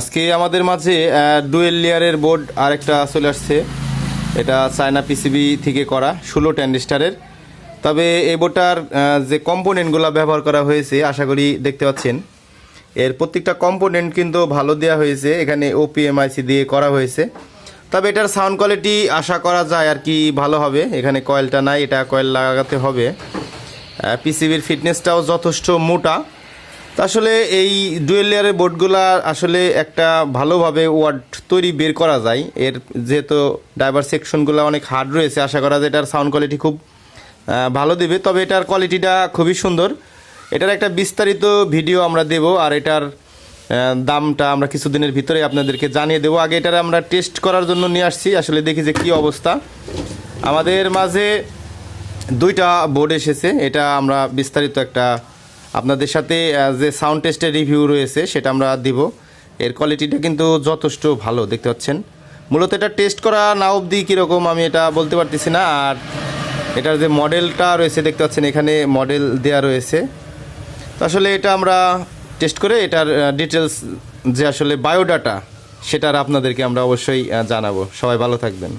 আজকে আমাদের মাঝে ডুয়েল লেয়ারের বোর্ড আরেকটা চলে আসছে। এটা চায়না পিসিবি থেকে করা, ষোলো ট্যান্ডিস্টারের তবে এই বোর্ডটার যে কম্পোনেন্টগুলো ব্যবহার করা হয়েছে, আশা করি দেখতে পাচ্ছেন। এর প্রত্যেকটা কম্পোনেন্ট কিন্তু ভালো দেওয়া হয়েছে, এখানে ওপিএমআইসি দিয়ে করা হয়েছে। তবে এটার সাউন্ড কোয়ালিটি আশা করা যায় আর কি ভালো হবে। এখানে কয়েলটা নাই, এটা কয়েল লাগাতে হবে। পিসিবির ফিটনেসটাও যথেষ্ট মোটা। আসলে এই ডুয়েল লেয়ারের বোর্ডগুলা আসলে একটা ভালোভাবে ওয়ার্ড তৈরি বের করা যায়। এর যেহেতু ড্রাইভার সেকশনগুলো অনেক হার্ড রয়েছে, আশা করা যায় এটার সাউন্ড কোয়ালিটি খুব ভালো দেবে। তবে এটার কোয়ালিটিটা খুবই সুন্দর। এটার একটা বিস্তারিত ভিডিও আমরা দেব আর এটার দামটা আমরা কিছুদিনের ভিতরে আপনাদেরকে জানিয়ে দেবো। আগে এটার আমরা টেস্ট করার জন্য নিয়ে আসছি। আসলে দেখি যে কী অবস্থা। আমাদের মাঝে দুইটা বোর্ড এসেছে। এটা আমরা বিস্তারিত একটা আপনাদের সাথে যে সাউন্ড টেস্টের রিভিউ রয়েছে, সেটা আমরা দিব। এর কোয়ালিটিটা কিন্তু যথেষ্ট ভালো, দেখতে পাচ্ছেন। মূলত এটা টেস্ট করা না অবধি কীরকম আমি এটা বলতে পারতেছি না। আর এটার যে মডেলটা রয়েছে, দেখতে পাচ্ছেন, এখানে মডেল দেয়া রয়েছে। তো আসলে এটা আমরা টেস্ট করে এটার ডিটেলস যে আসলে বায়োডাটা সেটার আপনাদেরকে আমরা অবশ্যই জানাব। সবাই ভালো থাকবেন।